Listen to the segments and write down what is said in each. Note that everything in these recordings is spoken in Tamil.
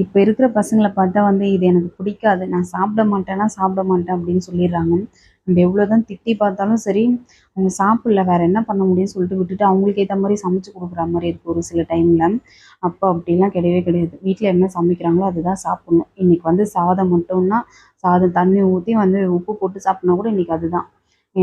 இப்போ இருக்கிற பசங்களை பார்த்தா வந்து இது எனக்கு பிடிக்காது. நான் சாப்பிட மாட்டேன்னா சாப்பிட மாட்டேன் அப்படின்னு சொல்லிடுறாங்க. நம்ம எவ்வளோ தான் திட்டி பார்த்தாலும் சரி அவங்க சாப்பிடல வேற என்ன பண்ண முடியும்னு சொல்லிட்டு விட்டுட்டு அவங்களுக்கு ஏற்ற மாதிரி சமைச்சு கொடுக்குற மாதிரி இருக்குது ஒரு சில டைமில் அப்போ அப்படிலாம் கிடையவே கிடையாது. வீட்டில் என்ன சமைக்கிறாங்களோ அதுதான் சாப்பிட்ணும். இன்னைக்கு வந்து சாதம் மட்டும்னா சாதம் தண்ணி ஊற்றி வந்து உப்பு போட்டு சாப்பிட்னா கூட இன்னைக்கு அதுதான்.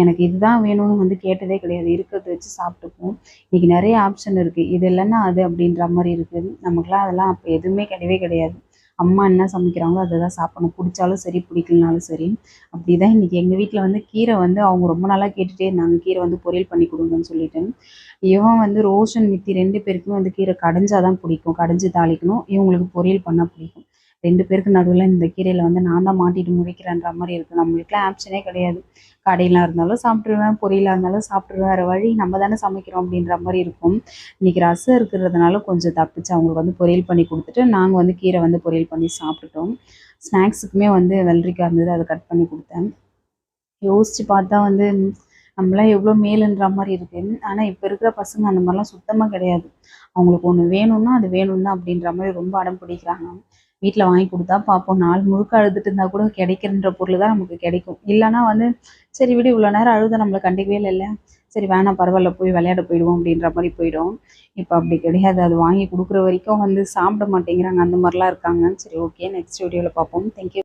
எனக்கு இதுதான் வேணும்னு வந்து கேட்டதே கிடையாது. இருக்கிறத வச்சு சாப்பிட்டுப்போம். இன்னைக்கு நிறைய ஆப்ஷன் இருக்குது இது இல்லைன்னா அது அப்படின்ற மாதிரி இருக்குது நமக்குலாம் அதெல்லாம் அப்போ எதுவுமே கிடையவே கிடையாது. அம்மா என்ன சமைக்கிறாங்களோ அதை தான் சாப்பிடணும். பிடிச்சாலும் சரி பிடிக்கலனாலும் சரி. அப்படி தான் இன்றைக்கி எங்கள் வீட்டில் வந்து கீரை வந்து அவங்க ரொம்ப நாளாக கேட்டுகிட்டே இருந்தாங்க. கீரை வந்து பொரியல் பண்ணி கொடுங்கன்னு சொல்லிட்டு. இவன் வந்து ரோஷன் மித்தி ரெண்டு பேருக்குமே வந்து கீரை கடைஞ்சாதான் பிடிக்கும். கடைஞ்சி தாளிக்கணும். இவங்களுக்கு பொரியல் பண்ணால் பிடிக்கும். ரெண்டு பேருக்கு நடுவில் இந்த கீரையில் வந்து நான் தான் மாட்டிட்டு முடிக்கிறேன்ற மாதிரி இருக்குது நம்மளுக்குலாம் ஆப்ஷனே கிடையாது. கடையிலாம் இருந்தாலும் சாப்பிட்ருவேன் பொரியலாக இருந்தாலும் சாப்பிட்ருவேன் வேறு வழி நம்ம தானே சமைக்கிறோம் அப்படின்ற மாதிரி இருக்கும். இன்றைக்கி ரசம் இருக்கிறதுனால கொஞ்சம் தப்பிச்சு அவங்களுக்கு வந்து பொரியல் பண்ணி கொடுத்துட்டு நாங்கள் வந்து கீரை வந்து பொரியல் பண்ணி சாப்பிட்டுட்டோம். ஸ்நாக்ஸுக்குமே வந்து வெள்ளரிக்காய் இருந்தது அதை கட் பண்ணி கொடுத்தேன். யோசித்து பார்த்தா வந்து நம்மளாம் எவ்வளோ மேலுன்ற மாதிரி இருக்குது ஆனால் இப்போ இருக்கிற பசங்க அந்த மாதிரிலாம் சுத்தமாக கிடையாது. அவங்களுக்கு ஒன்று வேணும்னா அது வேணும்னா அப்படின்ற மாதிரி ரொம்ப அடம் பிடிக்கிறாங்க. வீட்டில் வாங்கி கொடுத்தா பார்ப்போம் நாள் முழுக்க அழுதுட்டு இருந்தால் கூட கிடைக்கின்ற பொருள் தான் நமக்கு கிடைக்கும். இல்லைனா வந்து சரி விடு இவ்வளோ நேரம் அழுத நம்மளை கண்டுக்கவே இல்லை சரி வேணாம் பரவாயில்ல போய் விளையாட போயிடுவோம் அப்படின்ற மாதிரி போயிடும். இப்போ அப்படி கிடையாது. அது வாங்கி கொடுக்குற வரைக்கும் வந்து சாப்பிட மாட்டேங்கிறாங்க. அந்த மாதிரிலாம் இருக்காங்க சரி ஓகே நெக்ஸ்ட் வீடியோவில் பார்ப்போம் தேங்க்யூ